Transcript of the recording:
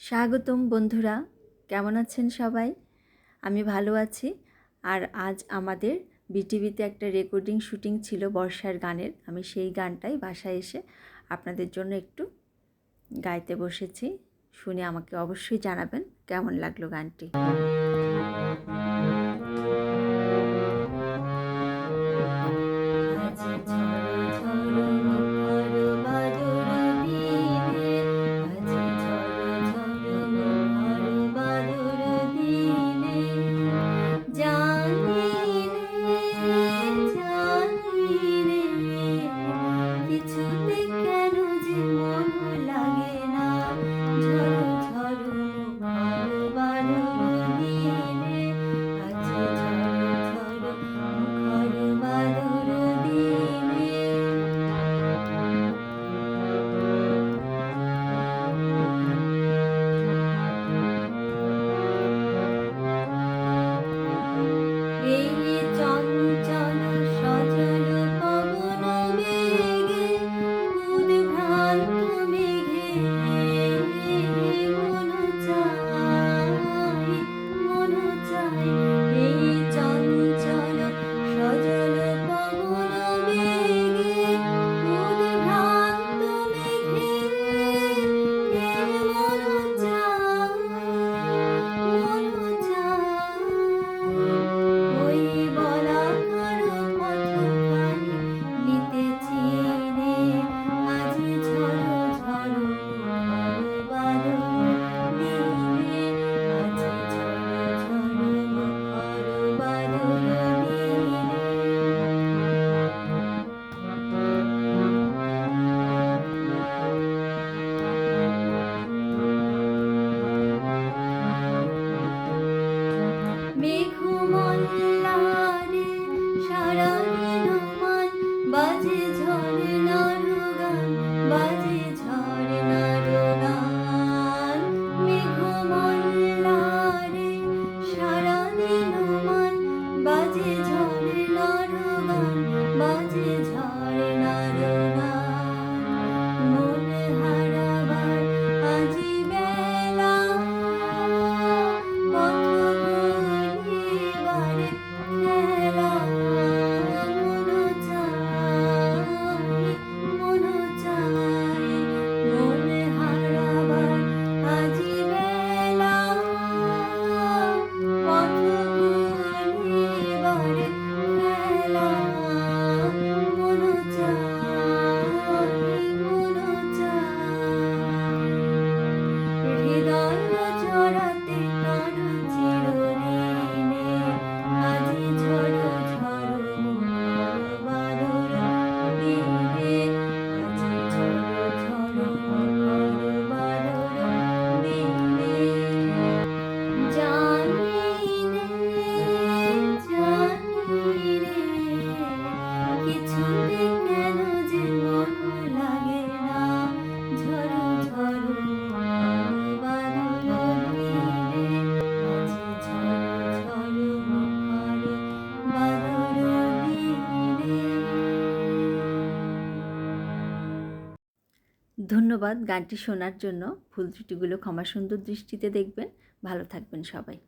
স্বাগতম বন্ধুরা, কেমন আছেন সবাই? আমি ভালো আছি। আর আজ আমাদের বিটিভিতে একটা রেকর্ডিং শুটিং ছিল বর্ষার গানের। আমি সেই গানটাই বাসায় এসে আপনাদের জন্য একটু গাইতে বসেছি। শুনে আমাকে অবশ্যই জানাবেন কেমন লাগল গানটি। time. ধন্যবাদ গানটি শোনার জন্য। ভুল ত্রুটিগুলো ক্ষমা সুন্দর দৃষ্টিতে দেখবেন। ভালো থাকবেন সবাই।